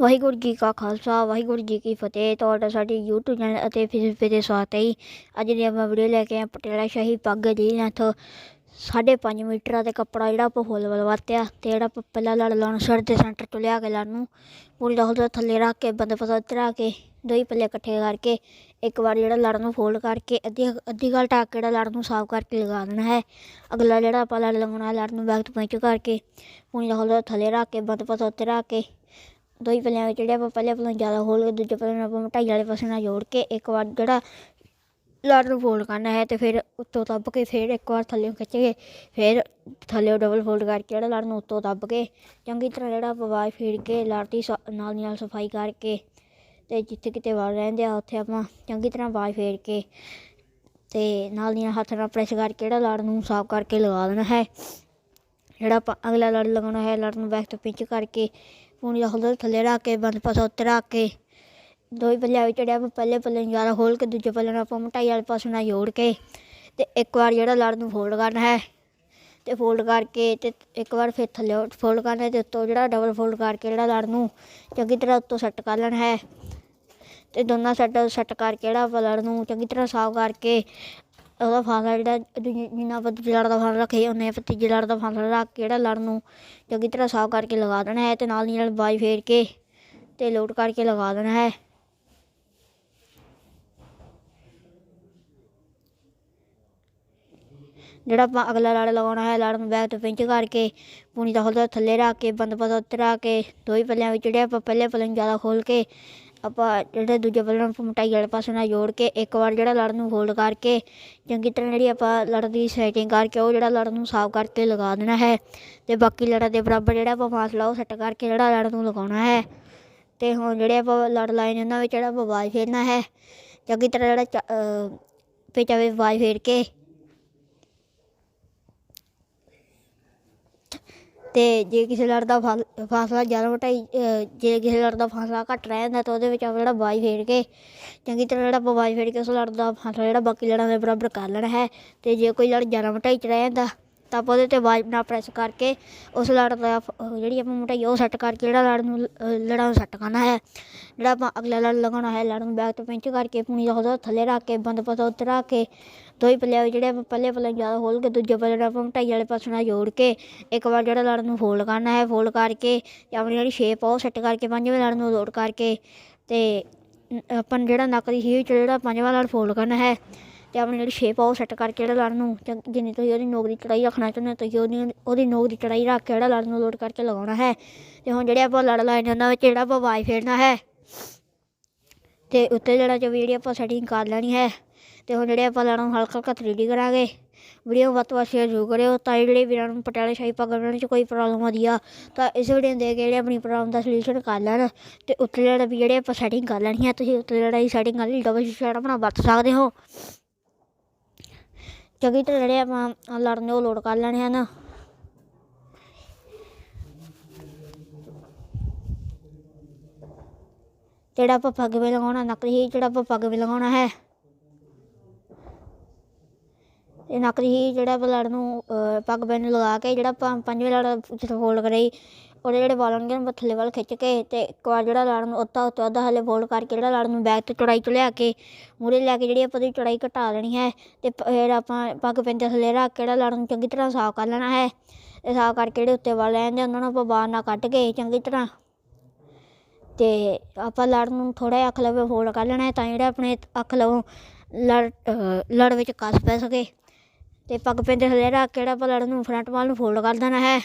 ਵਾਹਿਗੁਰੂ ਜੀ ਕਾ ਖਾਲਸਾ, ਵਾਹਿਗੁਰੂ ਜੀ ਕੀ ਫਤਿਹ। ਤੁਹਾਡਾ ਸਾਡੇ YouTube ਚੈਨਲ ਅਤੇ ਫੇਸਬੁੱਕ ਤੇ ਸਵਾਗਤ ਹੈ ਜੀ। ਅੱਜ ਦੀ ਆਪਾਂ ਵੀਡੀਓ ਲੈ ਕੇ ਆਏ ਹਾਂ ਪਟਿਆਲਾ ਸ਼ਾਹੀ ਪੱਗ ਦੀ ਇੱਥੋਂ ਸਾਢੇ ਪੰਜ ਮੀਟਰ ਤੇ ਕੱਪੜਾ ਜਿਹੜਾ ਆਪਾਂ ਫੁੱਲ ਵੱਲ ਵਰਤਿਆ ਤੇ ਜਿਹੜਾ ਆਪਾਂ ਪਹਿਲਾਂ ਲੜ ਲਾਉਣ ਸਿਰ ਦੇ ਸੈਂਟਰ ਤੋਂ ਲਿਆ ਕੇ ਲੜ ਨੂੰ ਪੂਰੀ ਦਾ ਹੋਲਦਾ ਥੱਲੇ ਰੱਖ ਕੇ, ਬੰਦ ਪਸਾ ਉਤਰਾ ਕੇ ਦੋ ਹੀ ਪੱਲੇ ਇਕੱਠੇ ਕਰਕੇ, ਇੱਕ ਵਾਰ ਜਿਹੜਾ ਲੜ ਨੂੰ ਫੋਲਡ ਕਰਕੇ, ਅੱਧੀ ਅੱਧੀ ਗੱਲ ਢੱਕ ਕੇ ਜਿਹੜਾ ਲੜ ਨੂੰ ਸਾਫ਼ ਕਰਕੇ ਲਗਾ ਦੇਣਾ ਹੈ। ਅਗਲਾ ਜਿਹੜਾ ਆਪਾਂ ਲੜ ਲਗਾਉਣਾ ਲੜ ਨੂੰ ਬੈਕ ਤੋਂ ਪਿੰਚ ਕਰਕੇ, ਪੂਰੀ ਦਾ ਹੋਲਦਾ ਥੱਲੇ ਰੱਖ ਕੇ, ਬੰਦ ਉੱਤੇ ਰੱਖ ਕੇ ਦੋ ਹੀ ਪੱਲਿਆਂ ਵਿੱਚ ਜਿਹੜੇ ਆਪਾਂ ਪਹਿਲੇ ਪੱਲੇ ਜ਼ਿਆਦਾ ਖੋਲ ਕੇ ਦੂਜੇ ਪੱਲੇ ਨੂੰ ਆਪਾਂ ਮੋਟਾਈ ਵਾਲੇ ਪਾਸੇ ਨਾਲ ਜੋੜ ਕੇ ਇੱਕ ਵਾਰ ਜਿਹੜਾ ਲੜ ਨੂੰ ਫੋਲਡ ਕਰਨਾ ਹੈ ਤੇ ਫਿਰ ਉੱਤੋਂ ਦੱਬ ਕੇ ਫਿਰ ਇੱਕ ਵਾਰ ਥੱਲੇ ਖਿੱਚ ਕੇ ਫਿਰ ਥੱਲੇ ਡਬਲ ਫੋਲਡ ਕਰਕੇ ਜਿਹੜਾ ਲੜ ਨੂੰ ਉੱਤੋਂ ਦੱਬ ਕੇ ਚੰਗੀ ਤਰ੍ਹਾਂ ਜਿਹੜਾ ਪਵਾਜ ਫੇਰ ਕੇ ਲੜ ਦੀ ਸ- ਨਾਲ ਦੀ ਨਾਲ ਸਫ਼ਾਈ ਕਰਕੇ ਤੇ ਜਿੱਥੇ ਕਿਤੇ ਵਾਲ ਰਹਿੰਦੇ ਆ, ਉੱਥੇ ਆਪਾਂ ਚੰਗੀ ਤਰ੍ਹਾਂ ਬਾਜ ਫੇਰ ਕੇ ਤੇ ਨਾਲ ਦੀਆਂ ਹੱਥ ਨਾਲ ਪ੍ਰੈਸ ਕਰਕੇ ਜਿਹੜਾ ਲੜ ਨੂੰ ਸਾਫ਼ ਕਰਕੇ ਲਗਾ ਦੇਣਾ ਹੈ। ਜਿਹੜਾ ਆਪਾਂ ਅਗਲਾ ਲੜ ਲਗਾਉਣਾ ਹੈ, ਲੜ ਨੂੰ ਬੈਕ ਤੋਂ ਪਿੰਚ ਕਰਕੇ ਪੂਣੀ ਦਾ ਹੋਲਡਰ ਥੱਲੇ ਰੱਖ ਕੇ, ਬੰਦ ਪਾਸਾ ਉੱਤੇ ਰੱਖ ਕੇ ਦੋ ਹੀ ਪੱਲਿਆਂ ਵਿੱਚ ਜਿਹੜਾ ਆਪਾਂ ਪਹਿਲੇ ਪੱਲੇ ਨੂੰ ਜ਼ਿਆਦਾ ਖੋਲ ਕੇ, ਦੂਜੇ ਪੱਲੇ ਨੂੰ ਆਪਾਂ ਮੋਟਾਈ ਵਾਲੇ ਪਾਸੇ ਨਾਲ ਜੋੜ ਕੇ ਤੇ ਇੱਕ ਵਾਰ ਜਿਹੜਾ ਲੜ ਨੂੰ ਫੋਲਡ ਕਰਨਾ ਹੈ ਤੇ ਫੋਲਡ ਕਰਕੇ ਤੇ ਇੱਕ ਵਾਰ ਫਿਰ ਥੱਲੇ ਫੋਲਡ ਕਰਨਾ ਹੈ ਤੇ ਉੱਤੋਂ ਜਿਹੜਾ ਡਬਲ ਫੋਲਡ ਕਰਕੇ ਜਿਹੜਾ ਲੜ ਨੂੰ ਚੰਗੀ ਤਰ੍ਹਾਂ ਉੱਤੋਂ ਸੈੱਟ ਕਰ ਲੈਣਾ ਹੈ ਤੇ ਦੋਨਾਂ ਸੈੱਟ ਸੈੱਟ ਕਰਕੇ ਜਿਹੜਾ ਆਪਾਂ ਲੜ ਨੂੰ ਚੰਗੀ ਤਰ੍ਹਾਂ ਸਾਫ਼ ਕਰਕੇ ਉਹਦਾ ਫਾਸਲਾ ਜਿਹੜਾ ਦੂਜੀ- ਜਿੰਨਾ ਆਪਾਂ ਦੂਜੇ ਲੜ ਦਾ ਫਾਸਲਾ ਰੱਖੇ ਉਹਨੇ ਆਪਾਂ ਤੀਜੇ ਲੜ ਦਾ ਫਾਸਲਾ ਰੱਖ ਕੇ ਜਿਹੜਾ ਲੜ ਨੂੰ ਚੰਗੀ ਤਰ੍ਹਾਂ ਸਾਫ਼ ਕਰਕੇ ਲਗਾ ਦੇਣਾ ਹੈ ਤੇ ਨਾਲ ਦੀ ਨਾਲ ਬਾਜ ਫੇਰ ਕੇ ਤੇ ਲੋਟ ਕਰਕੇ ਲਗਾ ਦੇਣਾ ਹੈ। ਜਿਹੜਾ ਆਪਾਂ ਅਗਲਾ ਲੜ ਲਗਾਉਣਾ ਹੈ ਲੜ ਨੂੰ ਬੈਕ ਤੋਂ ਪਿੰਚ ਕਰਕੇ ਪੂਣੀ ਦਾ ਹੋਲਦਾ ਥੱਲੇ ਰੱਖ ਕੇ ਬੰਦ ਪਸਾ ਉੱਤੇ ਰੱਖ ਕੇ, ਦੋ ਹੀ ਪੱਲਿਆਂ ਵਿੱਚ ਜਿਹੜੇ ਆਪਾਂ ਪਹਿਲੇ ਪੱਲੇ ਨੂੰ ਜ਼ਿਆਦਾ ਖੋਲ ਕੇ ਆਪਾਂ ਜਿਹੜੇ ਦੂਜੇ ਪੱਲੇ ਨੂੰ ਆਪਾਂ ਮੋਟਾਈ ਵਾਲੇ ਪਾਸੇ ਨਾਲ ਜੋੜ ਕੇ ਇੱਕ ਵਾਰ ਜਿਹੜਾ ਲੜ ਨੂੰ ਹੋਲਡ ਕਰਕੇ ਚੰਗੀ ਤਰ੍ਹਾਂ ਜਿਹੜੀ ਆਪਾਂ ਲੜ ਦੀ ਸੈਟਿੰਗ ਕਰਕੇ ਉਹ ਜਿਹੜਾ ਲੜ ਨੂੰ ਸਾਫ਼ ਕਰਕੇ ਲਗਾ ਦੇਣਾ ਹੈ ਤੇ ਬਾਕੀ ਲੜਾਂ ਦੇ ਬਰਾਬਰ ਜਿਹੜਾ ਆਪਾਂ ਫਾਸਲਾ ਉਹ ਸੈੱਟ ਕਰਕੇ ਜਿਹੜਾ ਲੜ ਨੂੰ ਲਗਾਉਣਾ ਹੈ ਤੇ ਹੁਣ ਜਿਹੜੇ ਆਪਾਂ ਲੜ ਲਾਏ ਨੇ ਉਹਨਾਂ ਵਿੱਚ ਜਿਹੜਾ ਆਪਾਂ ਬਾਜ ਫੇਰਨਾ ਹੈ, ਚੰਗੀ ਤਰ੍ਹਾਂ ਜਿਹੜਾ ਪੇਚਾ ਵਿੱਚ ਬਾਜ ਫੇਰ ਕੇ ਤੇ ਜੇ ਕਿਸੇ ਲੜ ਦਾ ਫਾਲ- ਫਾਸਲਾ ਜ਼ਿਆਦਾ ਮੋਟਾਈ ਜੇ ਕਿਸੇ ਲੜ ਦਾ ਫਾਸਲਾ ਘੱਟ ਰਹਿ ਜਾਂਦਾ ਤਾਂ ਉਹਦੇ ਵਿੱਚ ਆਪਾਂ ਜਿਹੜਾ ਬਾਜ ਫੇਰ ਕੇ, ਚੰਗੀ ਤਰ੍ਹਾਂ ਜਿਹੜਾ ਆਪਾਂ ਬਾਜ ਫੇਰ ਕੇ ਉਸ ਲੜ ਦਾ ਫਾਸਲਾ ਜਿਹੜਾ ਬਾਕੀ ਲੜਾਂ ਦੇ ਬਰਾਬਰ ਕਰ ਲੈਣਾ ਹੈ ਤੇ ਜੇ ਕੋਈ ਲੜ ਜ਼ਿਆਦਾ ਮਟਾਈ 'ਚ ਰਹਿ ਜਾਂਦਾ ਤਾਂ ਆਪਾਂ ਉਹਦੇ ਤੇ ਬਾਜ ਨਾਲ ਪ੍ਰੈਸ ਕਰਕੇ ਉਸ ਲੜ ਦਾ ਜਿਹੜੀ ਆਪਾਂ ਮੋਟਾਈ ਉਹ ਸੈੱਟ ਕਰਕੇ ਜਿਹੜਾ ਲੜ ਨੂੰ ਅ, ਲੜਾਂ ਨੂੰ ਸੈੱਟ ਕਰਨਾ ਹੈ। ਜਿਹੜਾ ਆਪਾਂ ਅਗਲਾ ਲੜ ਲਗਾਉਣਾ ਹੈ ਲੜ ਨੂੰ ਬੈਕ ਤੋਂ ਪਿੰਚ ਕਰਕੇ ਪੂਣੀ ਦਾ ਉਹਦਾ ਥੱਲੇ ਰੱਖ ਕੇ ਬੰਦ ਪਸਾ ਉੱਤੇ ਰੱਖ ਕੇ ਦੋ ਹੀ ਪੱਲਿਆਂ ਜਿਹੜੇ ਆਪਾਂ ਪਹਿਲੇ ਪੱਲੇ ਨੂੰ ਜ਼ਿਆਦਾ ਖੋਲ ਕੇ ਦੂਜੇ ਪੱਲੇ ਨੂੰ ਆਪਾਂ ਮੋਟਾਈ ਵਾਲੇ ਪਾਸੇ ਨਾਲ ਜੋੜ ਕੇ ਇੱਕ ਵਾਰ ਜਿਹੜਾ ਲੜ ਨੂੰ ਫੋਲਡ ਕਰਨਾ ਹੈ ਫੋਲਡ ਕਰਕੇ ਤੇ ਆਪਣੀ ਜਿਹੜੀ ਸ਼ੇਪ ਆ ਉਹ ਸੈੱਟ ਕਰਕੇ ਪੰਜਵੇਂ ਲੜ ਨੂੰ ਲੋਡ ਕਰਕੇ ਤੇ ਆਪਾਂ ਜਿਹੜਾ ਨੱਕ ਦੀ ਸ਼ੇਪ 'ਚ ਜਿਹੜਾ ਪੰਜਵਾਂ ਲੜ ਫੋਲਡ ਕਰਨਾ ਹੈ ਤੇ ਆਪਣੀ ਜਿਹੜੀ ਸ਼ੇਪ ਆ ਉਹ ਸੈੱਟ ਕਰਕੇ ਜਿਹੜਾ ਲੜ ਨੂੰ ਚੰ- ਜਿੰਨੀ ਤੁਸੀਂ ਉਹਦੀ ਨੋਕ ਦੀ ਚੜਾਈ ਰੱਖਣਾ ਚਾਹੁੰਦੇ ਹੋ, ਤੁਸੀਂ ਉਹਦੀ ਉਹਦੀ ਨੋਕ ਦੀ ਚੜਾਈ ਰੱਖ ਕੇ ਜਿਹੜਾ ਲੜ ਨੂੰ ਲੋਡ ਕਰਕੇ ਲਗਾਉਣਾ ਹੈ। ਤੇ ਹੁਣ ਜਿਹੜੇ ਆਪਾਂ ਲੜ ਲਾਏ ਨੇ ਉਹਨਾਂ ਵਿੱਚ ਜਿਹੜਾ ਆਪਾਂ ਵਾਈ ਫੇਰਨਾ ਹੈ, ਤੇ ਉੱਤੇ ਜਿਹੜਾ ਜੋ ਜਿਹੜੀ ਆਪਾਂ ਸੈਟਿੰਗ ਕਰ ਲੈਣੀ ਹੈ, ਤੇ ਹੁਣ ਜਿਹੜੇ ਆਪਾਂ ਲੜਾਂ ਨੂੰ ਹਲਕਾ ਹਲਕਾ 3D ਕਰਾਂਗੇ ਵੀਡੀਓ ਵੱਧ ਤੋਂ ਵੱਧ ਸ਼ੇਅਰ ਜ਼ਰੂਰ ਕਰਿਓ ਤਾਂ ਜਿਹੜੇ ਵੀਰਾਂ ਨੂੰ ਪਟਿਆਲੇ ਸ਼ਾਹੀ ਪੱਗ ਬਣਾਉਣ 'ਚ ਕੋਈ ਪ੍ਰੋਬਲਮ ਆਉਂਦੀ ਆ, ਤਾਂ ਇਸ ਵੀਡੀਓ ਨੂੰ ਦੇਖ ਕੇ ਜਿਹੜੇ ਆਪਣੀ ਪ੍ਰੋਬਲਮ ਦਾ ਸੋਲੂਸ਼ਨ ਕਰ ਲੈਣ, ਤੇ ਉੱਤੇ ਜਿਹੜਾ ਵੀ ਜਿਹੜੇ ਆਪਾਂ ਸੈਟਿੰਗ ਕਰ ਲੈਣੀ ਹੈ, ਤੁਸੀਂ ਉੱਤੇ ਜਿਹੜਾ ਹੀ ਸੈਟਿੰਗ ਕਰ ਲਈ ਡਬਲ ਸ਼ੀਟ ਆਪਣਾ ਵਰਤ ਸਕਦੇ ਹੋ। ਚੰਗੀ ਤਰ੍ਹਾਂ ਜਿਹੜੇ ਆਪਾਂ ਲੜ ਉਹ ਲੋਡ ਕਰ ਲੈਣੇ ਹਨ ਜਿਹੜਾ ਆਪਾਂ ਪੱਗ ਵੀ ਲਗਾਉਣਾ, ਨਕਲੀ ਦੀ ਜਿਹੜਾ ਆਪਾਂ ਪੱਗ ਵੀ ਲਗਾਉਣਾ ਹੈ ਤੇ ਨੱਕ ਦੀ ਜਿਹੜਾ ਆਪਾਂ ਲੜ ਨੂੰ ਪੱਗ ਪੱਗ ਨੂੰ ਲਗਾ ਕੇ ਜਿਹੜਾ ਆਪਾਂ ਪੰਜਵੇਂ ਲੜ ਜਿੱਥੇ ਫੋਲਡ ਕਰਾਈ। ਉਹਦੇ ਜਿਹੜੇ ਵਾਲ ਹੋਣਗੇ ਉਹ ਥੱਲੇ ਵੱਲ ਖਿੱਚ ਕੇ ਤੇ ਇੱਕ ਵਾਰ ਜਿਹੜਾ ਲੜ ਨੂੰ ਉੱਤਾ, ਉੱਤੇ, ਅੱਧਾ ਹਲੇ ਫੋਲਡ ਕਰਕੇ ਜਿਹੜਾ ਲੜ ਨੂੰ ਬੈਕ 'ਤੇ ਚੜਾਈ 'ਚ ਲਿਆ ਕੇ ਮੂਰੇ ਲੈ ਕੇ ਜਿਹੜੀ ਆਪਾਂ ਦੀ ਚੜਾਈ ਘਟਾ ਲੈਣੀ ਹੈ ਤੇ ਫਿਰ ਆਪਾਂ ਪੱਗ ਪੈਂਦੇ ਥੱਲੇ ਰੱਖ ਕੇ ਜਿਹੜਾ ਲੜ ਨੂੰ ਚੰਗੀ ਤਰ੍ਹਾਂ ਸਾਫ਼ ਕਰ ਲੈਣਾ ਹੈ। ਤੇ ਸਾਫ਼ ਕਰਕੇ ਜਿਹੜੇ ਉੱਤੇ ਵਾਲ ਰਹਿੰਦੇ ਉਹਨਾਂ ਨੂੰ ਆਪਾਂ ਬਾਹਰ ਨਾ ਕੱਢ ਕੇ ਚੰਗੀ ਤਰ੍ਹਾਂ। ਤੇ ਆਪਾਂ ਲੜ ਨੂੰ ਥੋੜਾ ਜਿਹਾ ਅੱਖ ਲਵੇ ਫੋਲਡ ਕਰ ਲੈਣਾ ਹੈ, ਤਾਂ ਜਿਹੜਾ ਆਪਣੇ ਅੱਖ ਲਵੋਂ ਲੜ ਲੜ ਵਿੱਚ ਕੱਸ ਪੈ ਸਕੇ। ਤੇ ਪੱਗ ਪੈਂਦੇ ਥੱਲੇ ਰੱਖ ਕਿਹੜਾ ਜਿਹੜਾ ਆਪਾਂ ਲੜ ਨੂੰ ਫਰੰਟ ਵਾਲ ਨੂੰ ਫੋਲਡ ਕਰ ਦੇਣਾ ਹੈ।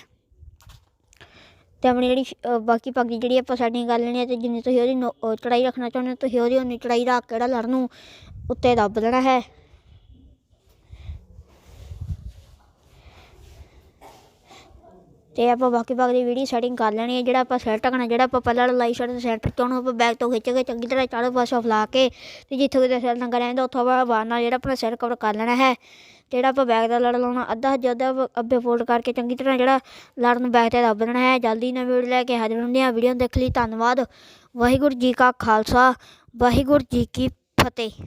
ਤੇ ਆਪਣੀ ਜਿਹੜੀ ਬਾਕੀ ਪੱਗ ਦੀ ਜਿਹੜੀ ਆਪਾਂ ਸੈਟਿੰਗ ਕਰ ਲੈਣੀ ਹੈ ਤੇ ਜਿੰਨੀ ਤੁਸੀਂ ਉਹਦੀ ਨੋ- ਚੜਾਈ ਰੱਖਣਾ ਚਾਹੁੰਦੇ ਹੋ, ਤੁਸੀਂ ਉਹਦੀ ਉਨੀ ਚੜਾਈ ਰੱਖ ਕਿਹੜਾ ਜਿਹੜਾ ਲੜ ਨੂੰ ਉੱਤੇ ਦੱਬ ਦੇਣਾ ਹੈ। ਤੇ ਆਪਾਂ ਬਾਕੀ ਭਾਗ ਦੀ ਵੀਡੀਓ ਸੈਟਿੰਗ ਕਰ ਲੈਣੀ ਹੈ, ਜਿਹੜਾ ਆਪਾਂ ਸੈੱਟ ਰੱਖਣਾ, ਜਿਹੜਾ ਆਪਾਂ ਪਹਿਲਾਂ ਲਾਈ ਸ਼ਰਟ ਦੇ ਸੈਂਟਰ ਤੋਂ ਆਪਾਂ ਬੈਕ ਤੋਂ ਖਿੱਚ ਕੇ ਚੰਗੀ ਤਰ੍ਹਾਂ ਚਾਰੋਂ ਪਾਸੇ ਫਲਾ ਕੇ ਤੇ ਜਿੱਥੇ ਕਿਤੇ ਸਿਰ ਨੰਗਾ ਰਹਿੰਦਾ, ਉੱਥੋਂ ਆਪਾਂ ਬਾਹਰ ਨਾਲ ਜਿਹੜਾ ਆਪਣਾ ਸਿਰ ਕਵਰ ਕਰ ਲੈਣਾ ਹੈ। ਜਿਹੜਾ ਆਪਾਂ ਬੈਗ ਦਾ ਲੜ ਲਾਉਣਾ, ਅੱਧਾ ਜ਼ਿਆਦਾ ਅੱਬੇ ਫੋਲਡ ਕਰਕੇ ਚੰਗੀ ਤਰ੍ਹਾਂ ਜਿਹੜਾ ਲੜ ਨੂੰ ਬੈਕ ਤੇ ਦੱਬ ਦੇਣਾ ਹੈ। ਜਲਦੀ ਨਵੀਂ ਵੀਡੀਓ ਲੈ ਕੇ ਹਾਜ਼ਰ ਹੁੰਦੇ ਹਾਂ। ਵੀਡੀਓ ਦੇਖ ਲਈ ਧੰਨਵਾਦ। ਵਾਹਿਗੁਰੂ ਜੀ ਕਾ ਖਾਲਸਾ, ਵਾਹਿਗੁਰੂ ਜੀ ਕੀ ਫਤਿਹ।